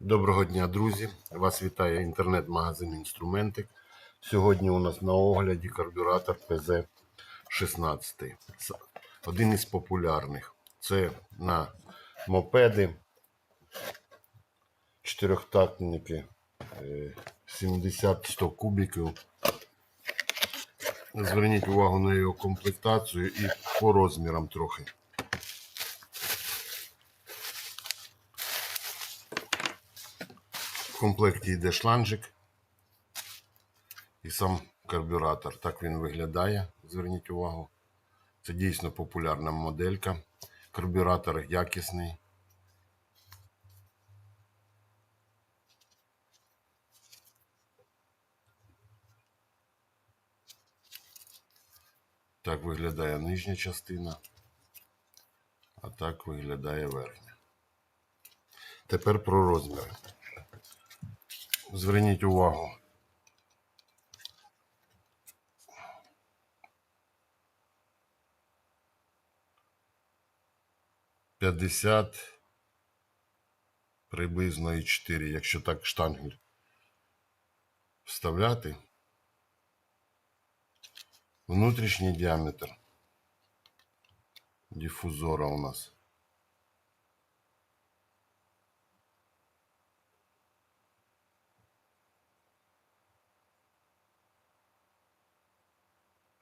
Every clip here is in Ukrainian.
Доброго дня, друзі! Вас вітає інтернет-магазин Інструментик. Сьогодні у нас на огляді карбюратор ПЗ-16. Один із популярних. Це на мопеди, чотирьохтактники, е, 70-100 кубиків. Зверніть увагу на його комплектацію і по розмірам трохи. В комплекті йде шланжик і сам карбюратор. Так він виглядає. Зверніть увагу. Це дійсно популярна моделька. Карбюратор якісний. Так виглядає нижня частина, а так виглядає верхня. Тепер про розміри. Зверніть увагу. П'ятдесят приблизно і 4, якщо так штангель вставляти. Внутрішній діаметр дифузора у нас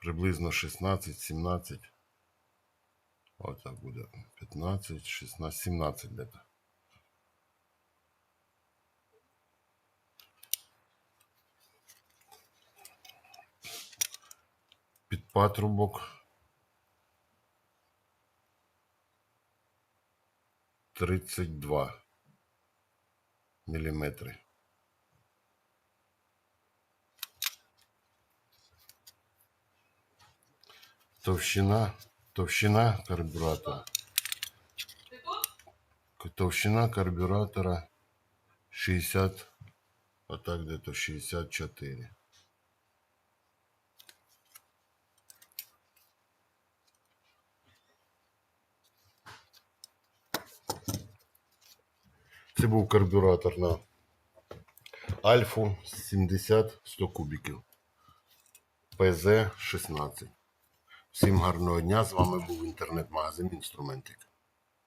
приблизно 16-17. Отак буде 15, 16, 17 где-то. Під патрубок. Тридцять два міліметри. Товщина, товщина карбюратора. Товщина карбюратора 60, а так где-то 64. Це був карбюратор на Альфу 70-100 кубиків. ПЗ-16. Всім гарного дня. З вами був інтернет-магазин Інструментик.